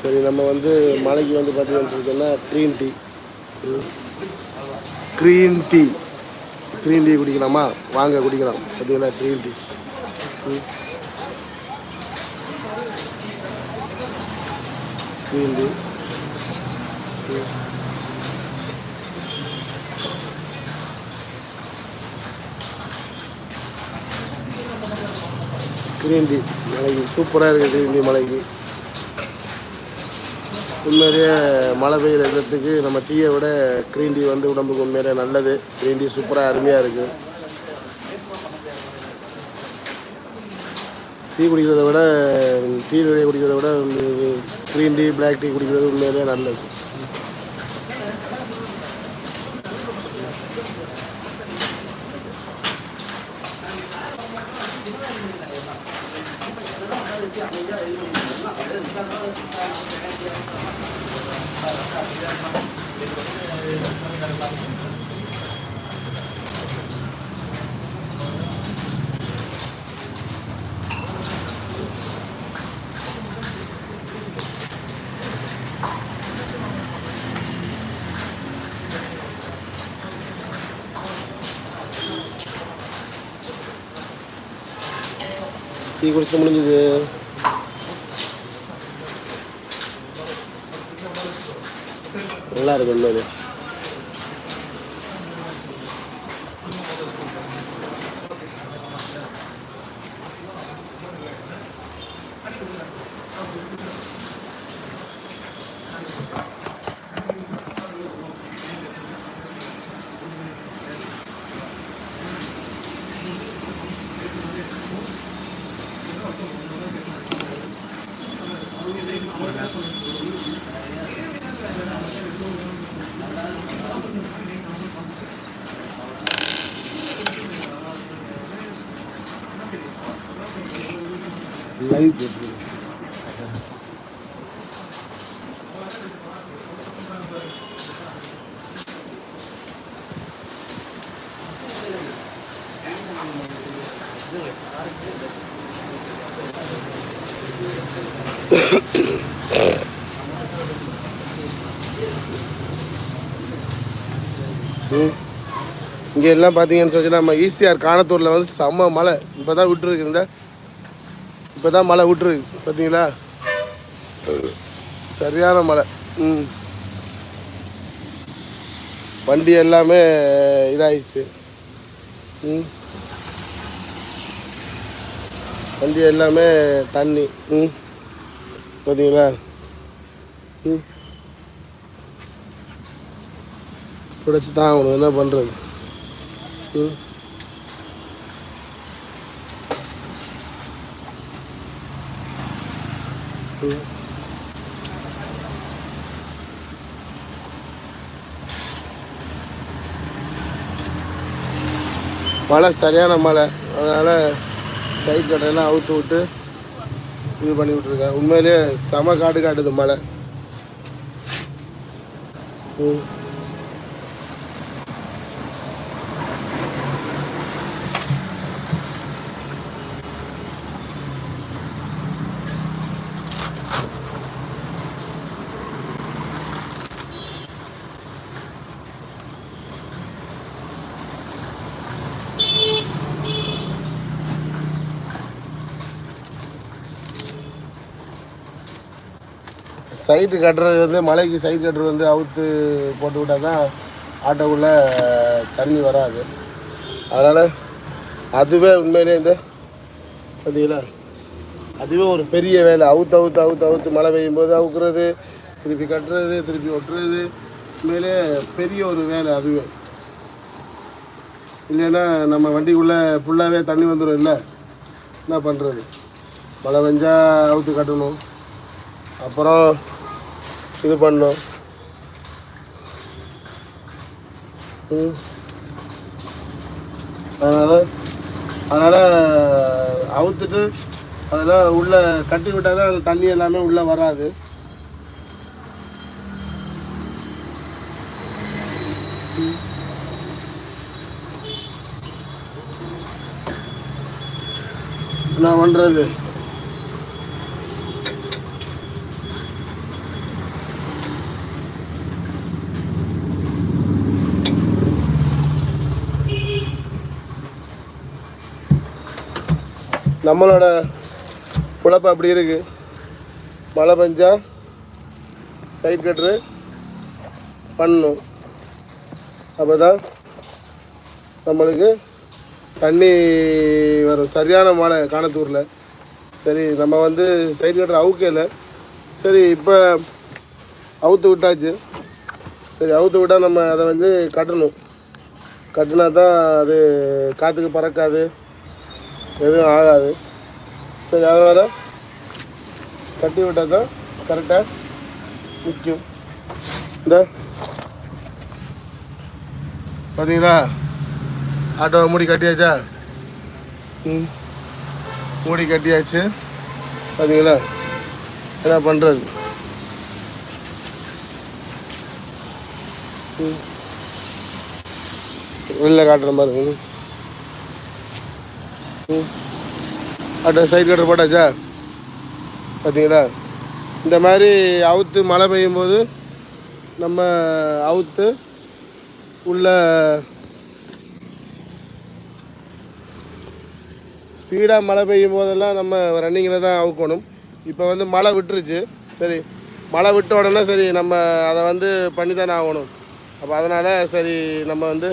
சரி நம்ம வந்து மலைக்கு வந்து பார்த்தீங்கன்னு சொன்னால் green tea green tea green tea குடிக்கலாமா வாங்க குடிக்கலாம் பார்த்தீங்களா green tea green tea green tea மலைக்கு சூப்பராக இருக்குது க்ரீன் டீ மலைக்கு உண்மையிலேயே மழை பெய்யுற இடத்துக்கு நம்ம டீயை விட க்ரீன் டீ வந்து உடம்புக்கு உண்மையிலே நல்லது. க்ரீன் டீ சூப்பராக அருமையாக இருக்குது டீ குடிக்கிறத விட டீ குடிக்கிறத விட க்ரீன் டீ பிளாக் டீ குடிக்கிறது உண்மையிலேயே நல்லது. কি করছে মনে নিজে நல்லா இருக்கு உண்மையிலே லைவ் போட்டு இங்கே எல்லாம் பார்த்தீங்கன்னு சொல்லி நம்ம ஈசிஆர் காணத்தூரில் வந்து செம்ம மழை. இப்போ தான் விட்டுருக்கு இந்த இப்போ தான் மழை விட்டுருக்கு பார்த்தீங்களா? சரியான மழை. ம். வண்டி எல்லாமே இதாகிடுச்சு ம். வண்டி எல்லாமே தண்ணி ம். பார்த்தீங்களா? ம். பிடிச்சி தான் ஆகணும். என்ன பண்ணுறது ம். ம் மழை சரியான மழை. அதனால் சைட் கட்டையெல்லாம் அவுத்து விட்டு இது பண்ணி விட்ருக்கேன் உண்மையிலேயே செம காட்டு காட்டுது மழை. ம். சைட்டு கட்டுறது வந்து மலைக்கு சைடு கட்டுறது வந்து அவுத்து போட்டு விட்டால் தான் ஆட்டோக்குள்ளே தண்ணி வராது. அதனால் அதுவே உண்மையிலே இந்த பார்த்தீங்களா அதுவே ஒரு பெரிய வேலை. அவுத்து அவுத்து அவுத்து அவுத்து மழை பெய்யும் போது அவுக்குறது திருப்பி கட்டுறது திருப்பி ஒட்டுறது. உண்மையிலே பெரிய ஒரு வேலை அதுவே. இல்லைன்னா நம்ம வண்டிக்குள்ளே ஃபுல்லாகவே தண்ணி வந்துடும் இல்லை என்ன பண்ணுறது மழை பெஞ்சால் அவுத்து கட்டணும். அப்புறம் இது பண்ணோம். அதனால் அதனால் அவுத்துட்டு அதெல்லாம் உள்ளே கட்டி விட்டால் தான் அந்த தண்ணி எல்லாமே உள்ளே வராது. நான் என்ன பண்ணுறது நம்மளோட குழப்பம் அப்படி இருக்குது மழை பெஞ்சா சைட் கட்டுரு பண்ணணும். அப்போ தான் நம்மளுக்கு தண்ணி வரும். சரியான மழை காணத்தூரில். சரி நம்ம வந்து சைட் கட்டுற அவுக்கையில் சரி இப்போ அவுத்து விட்டாச்சு. சரி அவுத்து விட்டால் நம்ம அதை வந்து கட்டணும். கட்டினா தான் அது காற்றுக்கு பறக்காது. எதுவும் ஆகாது. சரி அதனால் கட்டி விட்டால் தான் கரெக்டாக நிற்கும் இந்த பார்த்தீங்களா ஆட்டோவை மூடி கட்டியாச்சா? ம். மூடி கட்டியாச்சு. பார்த்தீங்களா என்ன பண்ணுறது ம். வெளில காட்டுற மாதிரி ம். சைடு கட்டர் போட்டாச்சா? பார்த்தீங்களா இந்த மாதிரி அவுத்து மழை பெய்யும் போது நம்ம அவுத்து உள்ள ஸ்பீடாக மழை பெய்யும் போதெல்லாம் நம்ம ரன்னிங்கில் தான் அவுக்கணும். இப்போ வந்து மழை விட்டுருச்சு. சரி மழை விட்ட உடனே சரி நம்ம அதை வந்து பண்ணி தானே ஆகணும். அப்போ அதனால் சரி நம்ம வந்து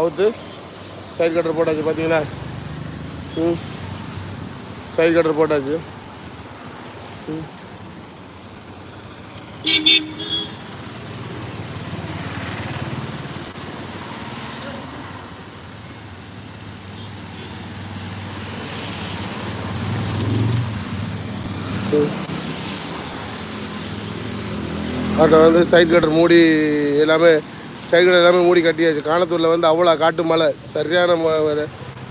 அவுத்து சைடு கட்டர் போட்டாச்சு பார்த்தீங்களா ம். சைட் கட்டர் போட்டாச்சு. ம். ஆட்டோ வந்து சைட் கட்டர் மூடி எல்லாமே சைட் கட்டர் எல்லாமே மூடி கட்டியாச்சு. காணத்தூரில் வந்து அவ்வளோ காட்டு மழை. சரியான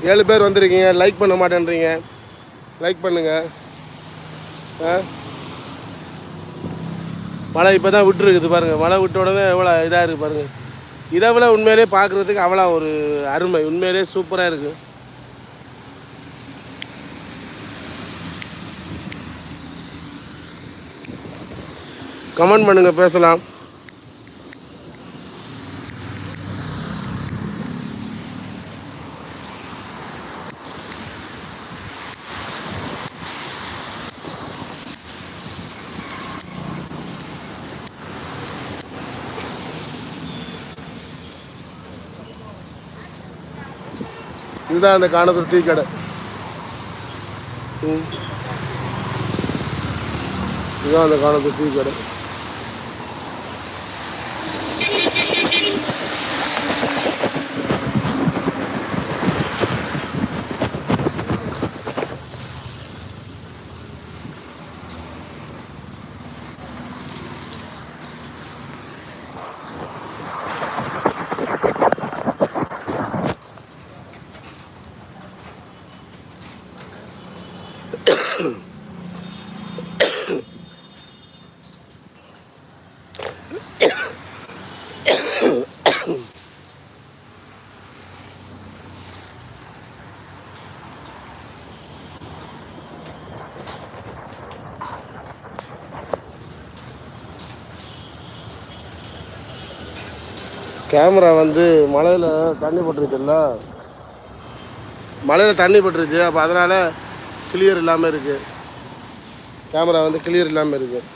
ஏழு பேர் வந்திருக்கீங்க. லைக் பண்ண மாட்டேன்றீங்க. லைக் பண்ணுங்க. ஆ? மழை இப்போ தான் விட்டுருக்குது பாருங்கள் மழை விட்ட உடனே எவ்வளோ இதாக இருக்குது பாருங்கள் இரவில் உண்மையிலே பார்க்குறதுக்கு அவ்வளோ ஒரு அருமை. உண்மையிலே சூப்பராக இருக்குது கமெண்ட் பண்ணுங்கள் பேசலாம். இதுதான் அந்த காணத்தூர் டீ கடை. இதுதான் அந்த காணத்தூர் டீ கடை கேமரா வந்து மலையில் தண்ணி பட்டுருச்சுல்ல மலையில் தண்ணி பட்டுருச்சு அப்போ அதனால் கிளியர் இல்லாமல் இருக்குது கேமரா வந்து கிளியர் இல்லாமல் இருக்குது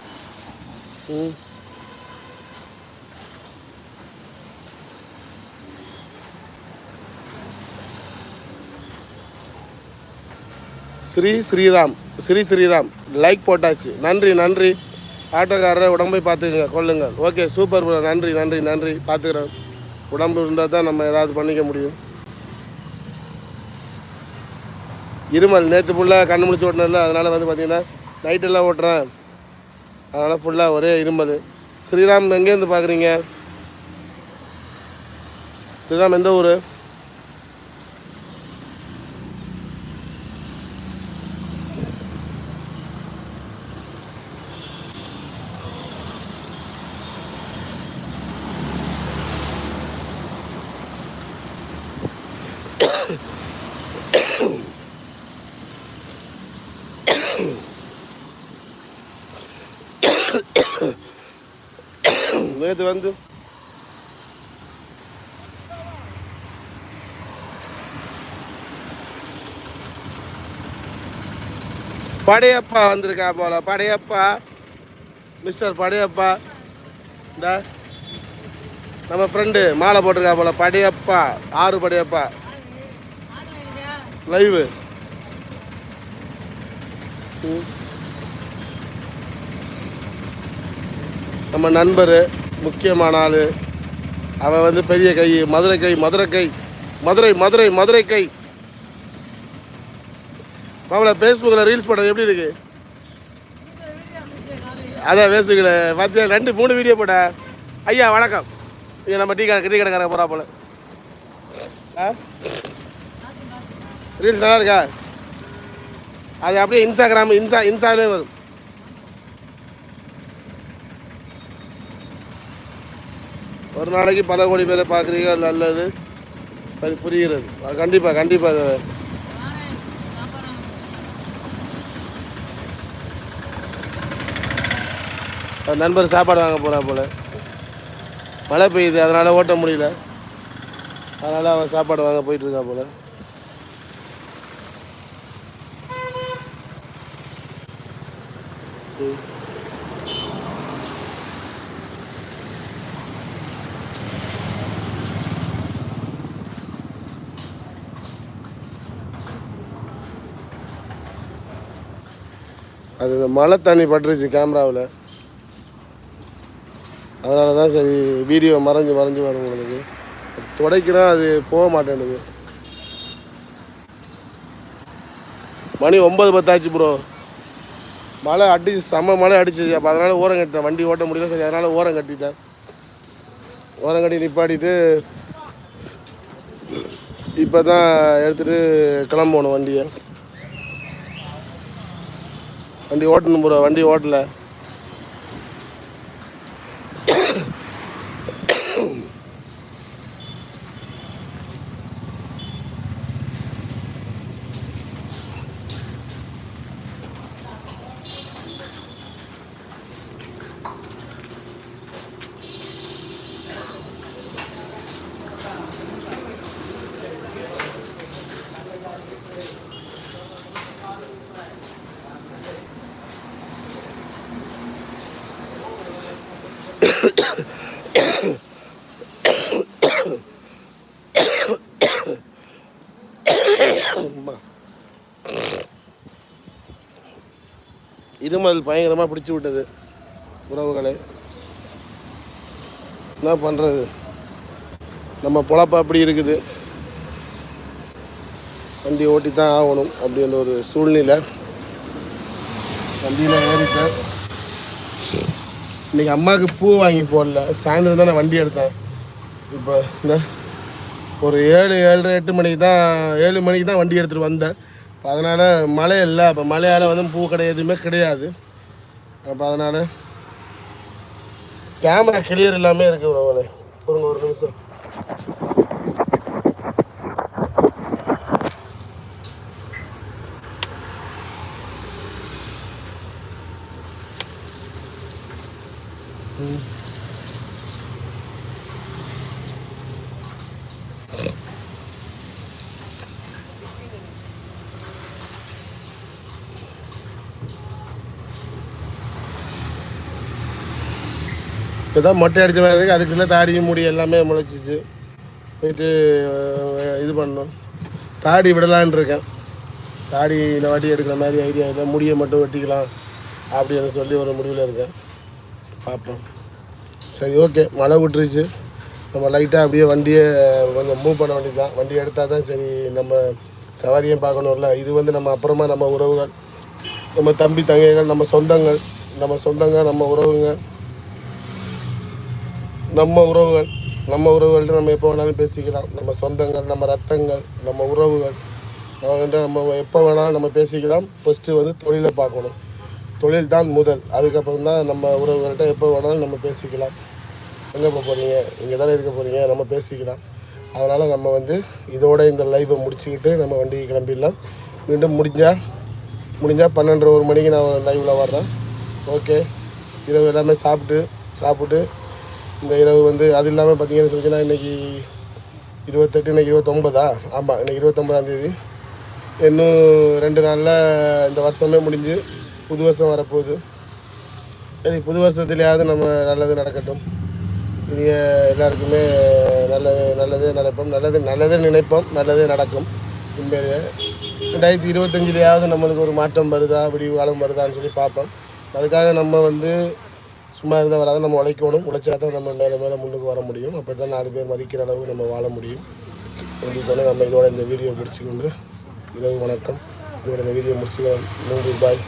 ம். ஸ்ரீ ஸ்ரீராம் ஸ்ரீ ஸ்ரீராம் லைக் போட்டாச்சு. நன்றி நன்றி. ஆட்டோக்காரரை உடம்பை பார்த்துக்குங்க கொள்ளுங்கள் ஓகே சூப்பர் ப்ரோ நன்றி நன்றி நன்றி. பார்த்துக்குறேன். உடம்பு இருந்தால் தான் நம்ம ஏதாவது பண்ணிக்க முடியும். இருமல். நேற்று ஃபுல்லாக கண்ணு முடிச்சு ஓட்டினதில்ல அதனால் வந்து பார்த்தீங்கன்னா நைட்டெல்லாம் ஓட்டுறேன். அதனால் ஃபுல்லாக ஒரே இருமல். ஸ்ரீராம் எங்கேருந்து பார்க்குறீங்க ஸ்ரீராம் எந்த ஊர்? நேற்று வந்து படையப்பா வந்திருக்கா போல. படையப்பா மிஸ்டர் படையப்பா. இந்த நம்ம ஃப்ரெண்டு மாலை போட்டிருக்கா போல. படையப்பா ஆறு படையப்பா. லைவு நம்ம நண்பர். முக்கியமான ஆள். அவன் வந்து பெரிய கை மதுரை கை மதுரை கை மதுரை மதுரை மதுரை கை. மாப்பிள ஃபேஸ்புக்கில் ரீல்ஸ் போட்டது எப்படி இருக்கு? அதான் ஃபேஸ்புக்கில் பார்த்தியா ரெண்டு மூணு வீடியோ போட்ட. ஐயா வணக்கம். இங்கே நம்ம டீ கடை டீ கடைக்காரங்க போகிறா போல. ஆ? ரீல்ஸ் நல்லா இருக்கா? அது அப்படியே இன்ஸ்டாகிராம் இன்ஸ்டா இன்ஸ்டாலே வரும். ஒரு நாளைக்கு பல கோடி பேரை பார்க்குறீங்க நல்லது. அது புரிகிறது. கண்டிப்பாக கண்டிப்பாக நண்பர் சாப்பாடு வாங்க போகிறா போல். மழை பெய்யுது அதனால் ஓட்ட முடியல. அதனால் அவன் சாப்பாடு வாங்க போயிட்டுருக்கா போல். Thank ம். அது இந்த மழை தண்ணி பட்டுருச்சு கேமராவில். அதனால தான் சரி வீடியோ மறைஞ்சு மறைஞ்சு வரும் உங்களுக்கு. துடைக்கிறோம் அது போக மாட்டேங்குது மணி ஒம்பது பத்தாச்சு ப்ரோ மழை அடிச்சு செம்ம மழை அடிச்சிச்சு அப்போ அதனால் ஓரம் கட்டிட்டேன். வண்டி ஓட்ட முடியல. சரி அதனால் ஓரம் கட்டிட்டேன். ஓரம் கட்டி நிப்பாட்டிட்டு இப்போ தான் எடுத்துகிட்டு கிளம்பணும் வண்டியை. வண்டி ஓட்டணும் ப்ரோ வண்டி ஓட்டலை. இருமல் பயங்கரமாக பிடிச்சி விட்டது உறவுகளை. என்ன பண்ணுறது நம்ம பொழப்பா அப்படி இருக்குது. வண்டி ஓட்டி தான் ஆகணும் அப்படின்ற ஒரு சூழ்நிலை வண்டியில் ஏறிட்டேன். இன்றைக்கி அம்மாவுக்கு பூ வாங்கி போடல. சாயந்தரம் தான் நான் வண்டி எடுத்தேன். இப்போ இந்த ஒரு ஏழு ஏழரை எட்டு மணிக்கு தான் ஏழு மணிக்கு தான் வண்டி எடுத்துகிட்டு வந்தேன். இப்போ அதனால் மழை இல்லை. அப்போ மழையால் வந்து பூ கடை எதுவுமே கிடையாது. அப்போ அதனால் கேமரா கிளியர் எல்லாமே இருக்குது உறவுகளே ஒரு ஒரு நிமிஷம். இப்போ தான் மொட்டை அடித்த மாதிரி இருக்குது அதுக்குள்ளே தாடியும் முடி எல்லாமே முளைச்சிச்சு. போயிட்டு இது பண்ணணும் தாடி விடலான் இருக்கேன். தாடி இந்த வாட்டி எடுக்கிற மாதிரி ஐடியா இல்லை. முடியை மட்டும் வெட்டிக்கலாம் அப்படின்னு சொல்லி ஒரு முடிவில் இருக்கேன். பார்ப்போம். சரி ஓகே மழை விட்டுருச்சு. நம்ம லைட்டாக அப்படியே வண்டியை கொஞ்சம் மூவ் பண்ண வேண்டியது தான் வண்டி எடுத்தால் தான் சரி நம்ம சவாரியும் பார்க்கணும்ல. இது வந்து நம்ம அப்புறமா நம்ம உறவுகள் நம்ம தம்பி தங்கைகள் நம்ம சொந்தங்கள் நம்ம சொந்தங்கள் நம்ம உறவுங்க நம்ம உறவுகள் நம்ம உறவுகள்கிட்ட நம்ம எப்போ வேணாலும் பேசிக்கலாம். நம்ம சொந்தங்கள் நம்ம ரத்தங்கள் நம்ம உறவுகள். அவங்கள்ட்ட நம்ம எப்போ வேணாலும் நம்ம பேசிக்கலாம். ஃபஸ்ட்டு வந்து தொழிலை பார்க்கணும். தொழில் தான் முதல். அதுக்கப்புறம் தான் நம்ம உறவுகள்கிட்ட எப்போ வேணாலும் நம்ம பேசிக்கலாம். எங்கே போக போகிறீங்க இங்கே தானே இருக்க போகிறீங்க நம்ம பேசிக்கலாம். அதனால் நம்ம வந்து இதோட இந்த லைவை முடிச்சுக்கிட்டு நம்ம வண்டிக்கு கிளம்பிடலாம். மீண்டும் முடிஞ்சால் முடிஞ்சால் பன்னெண்டரை ஒரு மணிக்கு நான் லைவில் வர்றேன். ஓகே இரவு எல்லாமே சாப்பிட்டு சாப்பிட்டு இந்த இரவு வந்து அது இல்லாமல் பார்த்தீங்கன்னு சொல்லிச்சுன்னா இன்றைக்கி இருபத்தெட்டு இன்னைக்கு இருபத்தொம்பதா ஆமாம் இன்றைக்கி இருபத்தொம்பதாம் தேதி. இன்னும் ரெண்டு நாளில் இந்த வருஷமே முடிஞ்சு புது வருஷம் வரப்போகுது. சரி புது வருஷத்துலேயாவது நம்ம நல்லது நடக்கட்டும். இனிய எல்லாருக்குமே நல்லது நல்லதே நடப்போம். நல்லது நல்லதே நினைப்போம். நல்லதே நடக்கும். உண்மையிலேயே. ரெண்டாயிரத்தி இருபத்தஞ்சிலேயாவது நம்மளுக்கு ஒரு மாற்றம் வருதா விடிவு காலம் வருதான்னு சொல்லி பார்ப்போம். அதுக்காக நம்ம வந்து சும்மா இருந்தால் வராது. நம்ம உழைக்கணும். உழைச்சா தான் நம்ம மேலே மேலே முன்னுக்கு வர முடியும். அப்போ தான் நாலு பேர் மதிக்கிற அளவு நம்ம வாழ முடியும். இதுக்கு நம்ம இதோட இந்த வீடியோ முடிச்சுக்கொண்டு இரவு வணக்கம். இதோட இந்த வீடியோ முடிச்சுக்கலாம் நூறு ரூபாய்